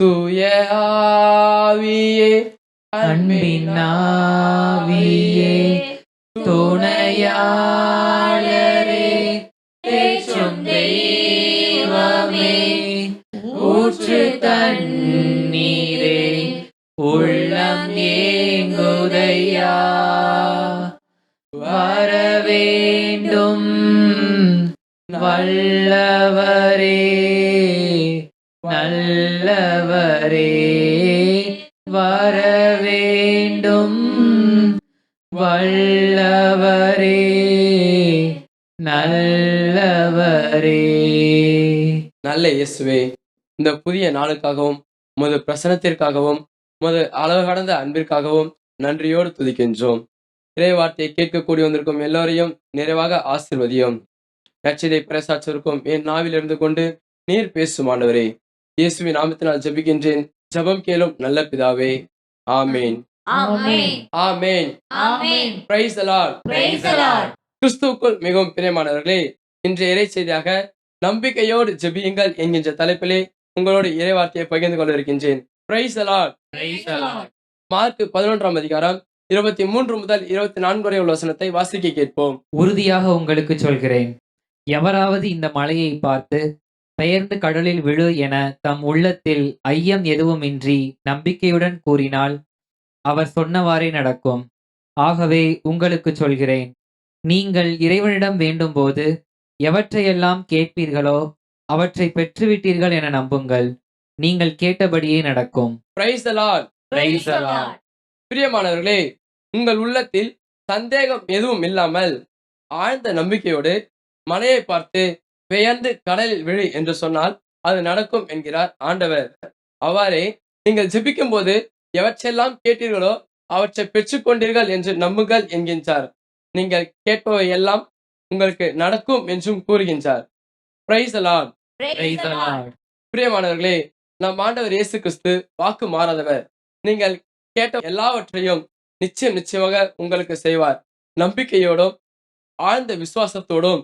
தூய ஆவியே அன்பின் ஆவியே துணையாளரே தேற்றும் தெய்வமே ஊற்று தண்ணீரே உள்ளம் ஏங்குதையா வர வேண்டும் வல்லவரே. நல்லவரே வர வேண்டும் வல்லவரே நல்லவரே. நல்ல இயேசுவே இந்த புதிய நாளுக்காகவும் உமது பிரசனத்திற்காகவும் உமது அளவு கடந்த அன்பிற்காகவும் நன்றியோடு துதிக்கின்றோம். இறை வார்த்தையை கேட்கக்கூடி வந்திருக்கும் எல்லோரையும் நிறைவாக ஆசிர்வதியும். நச்சிதை பிரசாச்சிருக்கும் என் நாவில் இருந்து கொண்டு நீர் பேசுமானவரே இயேசுவின் நாமத்தினால் ஜெபிக்கின்றேன். ஜெபம் கேளும் நல்ல பிதாவே. ஆமேன். ஆமேன். பிரைஸ். கிறிஸ்துவுக்குள் மிகவும் பிரியமானவர்களே இன்றைய இறை செய்தியாக நம்பிக்கையோடு ஜெபியுங்கள் என்கின்ற தலைப்பிலே உங்களோடு இறைவார்த்தையை பகிர்ந்து கொள்ள இருக்கின்றேன் பிரைஸ். மார்க் பதினொன்றாம் அதிகாரம் இருபத்தி மூன்று முதல் இருபத்தி நான்கு வரை உள்ள வசனத்தை வாசிக்க கேட்போம். உறுதியாக உங்களுக்கு சொல்கிறேன். எவராவது இந்த மலையை பார்த்து பெயர்ந்து கடலில் விழு என தம் உள்ளத்தில் ஐயம் எதுவுமின்றி நம்பிக்கையுடன் கூறினால் அவர் சொன்னவாறே நடக்கும். ஆகவே உங்களுக்கு சொல்கிறேன் நீங்கள் இறைவனிடம் வேண்டும்போது எவற்றையெல்லாம் கேட்பீர்களோ அவற்றை பெற்றுவிட்டீர்கள் என நம்புங்கள். நீங்கள் கேட்டபடியே நடக்கும். பிரைஸ் அலால் Praise the Lord. பிரியமானவர்களே உங்கள் உள்ளத்தில் சந்தேகம் எதுவும் இல்லாமல் ஆழ்ந்த நம்பிக்கையோடு மலையை பார்த்து பெயர்ந்து கடலில் விழு என்று சொன்னால் அது நடக்கும் என்கிறார் ஆண்டவர். அவ்வாறே நீங்கள் ஜெபிக்கும் போது எவற்றெல்லாம் கேட்டீர்களோ அவற்றை பெற்றுக்கொண்டீர்கள் என்று நம்புங்கள் என்கின்றார். நீங்கள் கேட்பவை எல்லாம் உங்களுக்கு நடக்கும் என்றும் கூறுகின்றார். பிரைஸ் அலால் Praise the Lord. பிரியமானவர்களே நம் ஆண்டவர் இயேசு கிறிஸ்து வாக்கு மாறாதவர். நீங்கள் கேட்ட எல்லாவற்றையும் நிச்சயம் நிச்சயமாக உங்களுக்கு செய்வார். நம்பிக்கையோடும் ஆழ்ந்த விசுவாசத்தோடும்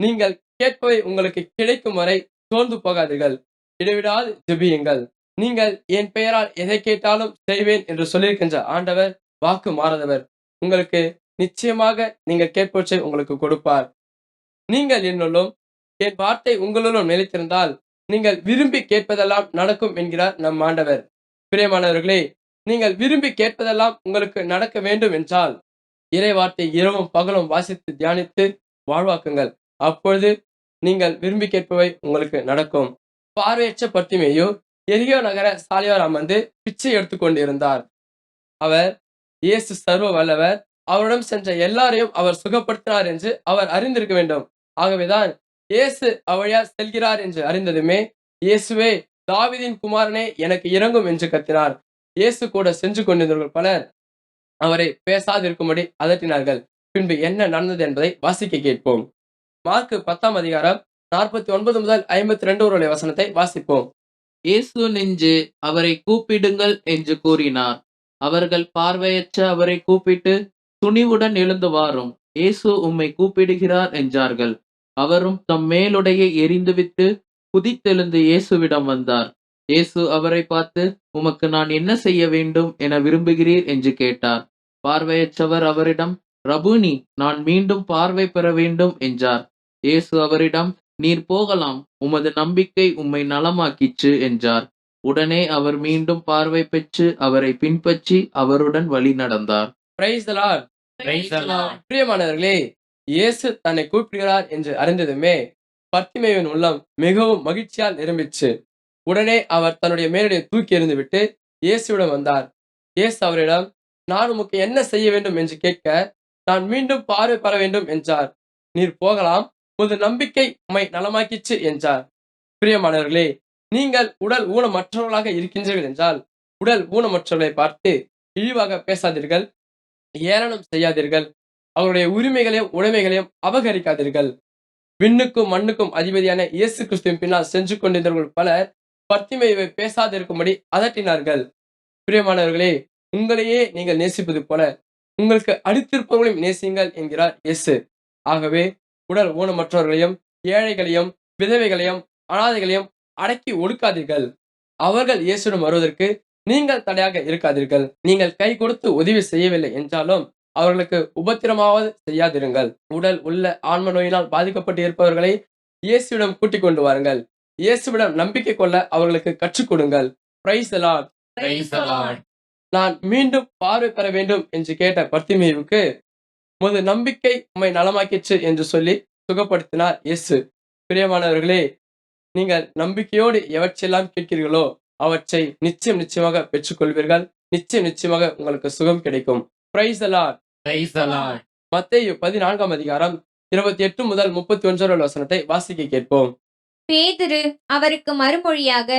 நீங்கள் கேட்பவை உங்களுக்கு கிடைக்கும் வரை சோர்ந்து போகாதீர்கள். இடைவிடாது ஜெபியுங்கள். நீங்கள் என் பெயரால் எதை கேட்டாலும் செய்வேன் என்று சொல்லியிருக்கின்ற ஆண்டவர் வாக்கு மாறாதவர். உங்களுக்கு நிச்சயமாக நீங்கள் கேட்பவற்றை உங்களுக்கு கொடுப்பார். நீங்கள் என்னுள்ளும் என் வார்த்தை உங்களுள்ளும் நிலைத்திருந்தால் நீங்கள் விரும்பி கேட்பதெல்லாம் நடக்கும் என்கிறார் நம் ஆண்டவர். பிரியமானவர்களே நீங்கள் விரும்பி கேட்பதெல்லாம் உங்களுக்கு நடக்க வேண்டும் என்றால் இறை வார்த்தை இரவும் பகலும் வாசித்து தியானித்து வாழ்வாக்குங்கள். அப்பொழுது நீங்கள் விரும்பி கேட்பவை உங்களுக்கு நடக்கும். பார்வையற்ற பத்திமேயோ எரியோ நகர சாலையோர் அமர்ந்து பிச்சை எடுத்துக்கொண்டிருந்தார் அவர் இயேசு சர்வ வல்லவர் அவரிடம் சென்ற எல்லாரையும் அவர் சுகப்படுத்தினார் என்று அவர் அறிந்திருக்க வேண்டும். ஆகவேதான் இயேசு அவழியா செல்கிறார் என்று அறிந்ததுமே இயேசுவே தாவிதின் குமாரனே எனக்கு இறங்கும் என்று கத்தினார். இயேசு கூட சென்று கொண்டிருந்தவர்கள் பலர் அவரை பேசாதிருக்கும்படி அதட்டினார்கள். பின்பு என்ன நடந்தது என்பதை வாசிக்க கேட்போம். மார்க்கு பத்தாம் அதிகாரம் நாற்பத்தி ஒன்பது முதல் ஐம்பத்தி ரெண்டு ஒரு வசனத்தை வாசிப்போம். இயேசு நெஞ்சு அவரை கூப்பிடுங்கள் என்று கூறினார். அவர்கள் பார்வையற்ற அவரை கூப்பிட்டு துணிவுடன் எழுந்து வாரும். இயேசு உம்மை கூப்பிடுகிறார் என்றார்கள். அவரும் தம் மேலுடையை எரிந்துவிட்டு குதித்தெழுந்து இயேசுவிடம் வந்தார். இயேசு அவரை பார்த்து உமக்கு நான் என்ன செய்ய வேண்டும் என விரும்புகிறீர்? என்று கேட்டார். பார்வையற்றவர் அவரிடம் ரபுனி நான் மீண்டும் பார்வை பெற வேண்டும் என்றார். இயேசு அவரிடம் நீர் போகலாம் உமது நம்பிக்கை உம்மை நலமாக்கிற்று என்றார். உடனே அவர் மீண்டும் பார்வை பெற்று அவரை பின்பற்றி அவருடன் வழி நடந்தார். Praise the Lord. Praise the Lord. பிரியமானவர்களே இயேசு தன்னை கூப்பிடுகிறார் என்று அறிந்ததுமே பர்த்திமேவின் உள்ளம் மிகவும் மகிழ்ச்சியால் நிரம்பிச்சு உடனே அவர் தன்னுடைய மேலுடைய தூக்கி எறிந்துவிட்டு இயேசுவிடம் வந்தார். இயேசு அவரிடம் நான் உமக்கு என்ன செய்ய வேண்டும்? என்று கேட்க நான் மீண்டும் பார்வை பெற வேண்டும் என்றார். நீர் போகலாம் உமது நம்பிக்கை உம்மை நலமாக்கிச்சு என்றார். பிரியமானவர்களே நீங்கள் உடல் ஊனமற்றவர்களாக இருக்கின்றீர்கள் என்றால் உடல் ஊனமற்றவர்களை பார்த்து இழிவாக பேசாதீர்கள் ஏளனம் செய்யாதீர்கள் அவருடைய உரிமைகளையும் உடைமைகளையும் அபகரிக்காதீர்கள். விண்ணுக்கும் மண்ணுக்கும் அதிபதியான இயேசு கிறிஸ்துவின் பின்னால் சென்று கொண்டிருந்தவர்கள் பலர் பத்திமையை பேசாதிருக்கும்படி அதட்டினார்கள். பிரியமானவர்களே உங்களையே நீங்கள் நேசிப்பது போல உங்களுக்கு அடித்திருப்பவர்களையும் நேசியுங்கள் என்கிறார் இயேசு. ஆகவே உடல் ஊனமற்றவர்களையும் ஏழைகளையும் விதவைகளையும் அனாதைகளையும் அடக்கி ஒடுக்காதீர்கள். அவர்கள் இயேசுடன் வருவதற்கு நீங்கள் தடையாக இருக்காதீர்கள். நீங்கள் கை கொடுத்து உதவி செய்யவில்லை என்றாலும் அவர்களுக்கு உபத்திரமாவது செய்யாதிருங்கள். உடல் உள்ள ஆன்ம நோயினால் பாதிக்கப்பட்டு இருப்பவர்களை இயேசுவிடம் கூட்டிக் கொண்டு வாருங்கள். இயேசுவிடம் நம்பிக்கை கொள்ள அவர்களுக்கு கற்றுக் கொடுங்கள். Lord. நான் மீண்டும் பார்வை பெற வேண்டும் என்று கேட்ட பர்த்திமேயுவுக்கு உமது நம்பிக்கை உம்மை நலமாக்கிற்று என்று சொல்லி சுகப்படுத்தினார் இயேசு. பிரியமானவர்களே நீங்கள் நம்பிக்கையோடு எவற்றையெல்லாம் கேட்கிறீர்களோ அவற்றை நிச்சயம் நிச்சயமாக பெற்றுக்கொள்வீர்கள். நிச்சயம் நிச்சயமாக உங்களுக்கு சுகம் கிடைக்கும். மத்தேயு பதினான்காம் அதிகாரம் இருபத்தி எட்டு முதல் முப்பத்தி ஒன்றாவது வசனத்தை வாசிக்க கேட்போம். பேதுரு அவருக்கு மறுமொழியாக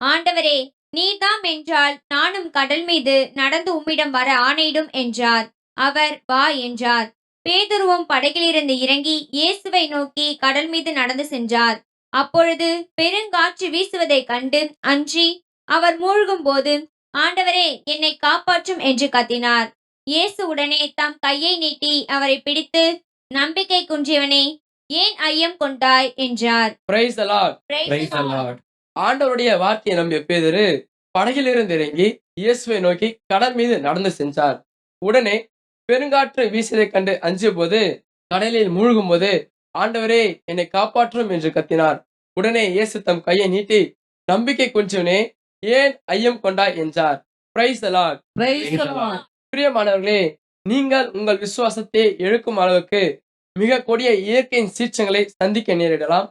ஆண்டவரே நீர்தாம் என்றால் நானும் கடல் மீது நடந்து உம்மிடம் வர ஆணையிடும் என்றார். அவர் வா என்றார். பேதுருவும் படகிலிருந்து இறங்கி இயேசுவை நோக்கி கடல் மீது நடந்து சென்றார். அப்பொழுது பெருங்காற்று வீசுவதைக் கண்டு அஞ்சி அவர் மூழ்கும் போது ஆண்டவரே என்னை காப்பாற்றும் என்று கத்தினார். இயேசு உடனே தம் கையை நீட்டி அவரை பிடித்து நம்பிக்கை குன்றியவனே ஏன் ஐயம் கொண்டாய்? என்றார். ஆண்டவருடைய வார்த்தையை நம்பிய பேதுரு படகிலிருந்து இறங்கி இயேசுவை நோக்கி கடல் மீது நடந்து சென்றார். உடனே பெருங்காற்று வீசியதைக் கண்டு அஞ்சிய போது கடலில் மூழ்கும் போது ஆண்டவரே என்னை காப்பாற்றும் என்று கத்தினார். உடனே இயேசு தம் கையை நீட்டி நம்பிக்கை கொஞ்சவனே ஏன் ஐயம் கொண்டாய்? என்றார். பிரியமானவர்களே நீங்கள் உங்கள் விசுவாசத்தை எழுக்கும் அளவுக்கு மிக கொடிய இயற்கையின் சீற்றங்களை சந்திக்க நேரிடலாம்.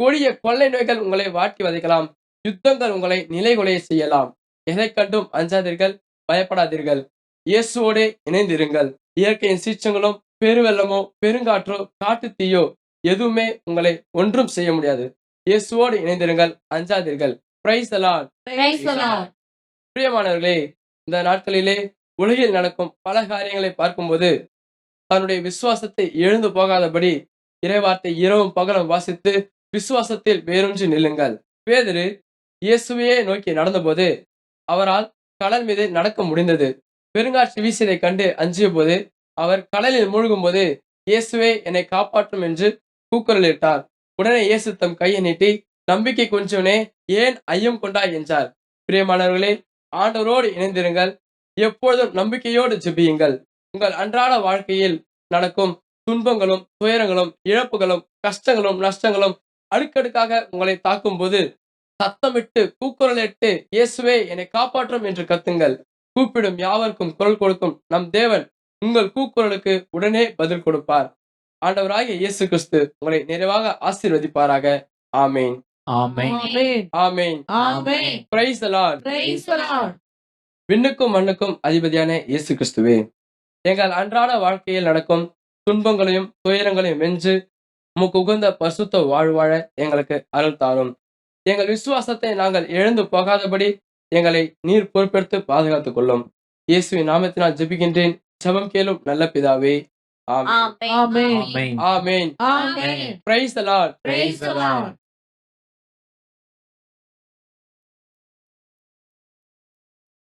கொடிய கொள்ளை நோய்கள் உங்களை வாட்டி வதைக்கலாம். யுத்தங்கள் உங்களை நிலைகுலைய செய்யலாம். எதை கண்டும் அஞ்சாதீர்கள் பயப்படாதீர்கள். இயேசுவோடு இணைந்திருங்கள். இயற்கையின் சீற்றங்களும் பெருவெள்ளமோ பெருங்காற்றோ காட்டு தீயோ எதுவுமே உங்களை ஒன்றும் செய்ய முடியாது. இயேசுவோடு இணைந்திருங்கள் அஞ்சாதீர்கள். பிரியமானவர்களே இந்த நாட்களிலே உலகில் நடக்கும் பல காரியங்களை பார்க்கும்போது தன்னுடைய விசுவாசத்தை எழுந்து போகாதபடி இறைவார்த்தை இரவும் பகலும் வாசித்து விசுவாசத்தில் வேரூன்றி நில்லுங்கள். பேதுரு இயேசுவையே நோக்கி நடந்தபோது அவரால் கடல் மீது நடக்க முடிந்தது. பெருங்காற்று வீசியதைக் கண்டு அஞ்சிய போது அவர் கடலில் மூழ்கும் போது இயேசுவே என்னை காப்பாற்றும் என்று கூக்குரலிட்டார். உடனே இயேசு தம் கையை நீட்டி நம்பிக்கை கொஞ்சவனே ஏன் ஐயம் கொண்டாய் என்றார். பிரியமானவர்களே ஆண்டவரோடு இணைந்திருங்கள். எப்பொழுதும் நம்பிக்கையோடு ஜெபியுங்கள். உங்கள் அன்றாட வாழ்க்கையில் நடக்கும் துன்பங்களும் துயரங்களும் இழப்புகளும் கஷ்டங்களும் நஷ்டங்களும் அடுக்கடுக்காக உங்களை தாக்கும் போது சத்தமிட்டு கூக்குரலிட்டு இயேசுவே என்னை காப்பாற்றும் என்று கத்துங்கள். கூப்பிடும் யாவருக்கும் குரல் கொடுக்கும் நம் தேவன் உங்கள் கூக்குரலுக்கு உடனே பதில் கொடுப்பார். ஆண்டவராகிய இயேசு கிறிஸ்து உங்களை நிறைவாக ஆசீர்வதிப்பாராக. ஆமேன். விண்ணுக்கும் மண்ணுக்கும் அதிபதியான இயேசு கிறிஸ்துவே எங்கள் அன்றாட வாழ்க்கையில் நடக்கும் துன்பங்களையும் துயரங்களையும் வென்று உமக்கு உகந்த பரிசுத்த வாழ்வாழ எங்களுக்கு அருள் தாரும். எங்கள் விசுவாசத்தை நாங்கள் எழுந்து போகாதபடி எங்களை நீர் பொறுப்பெடுத்து பாதுகாத்துக் கொள்ளும். இயேசுவின் நாமத்தினால் ஜெபிக்கின்றேன். ஜெபம் கேளும் நல்ல பிதாவே. Amen. Amen. Amen. Praise lord Praise the Lord.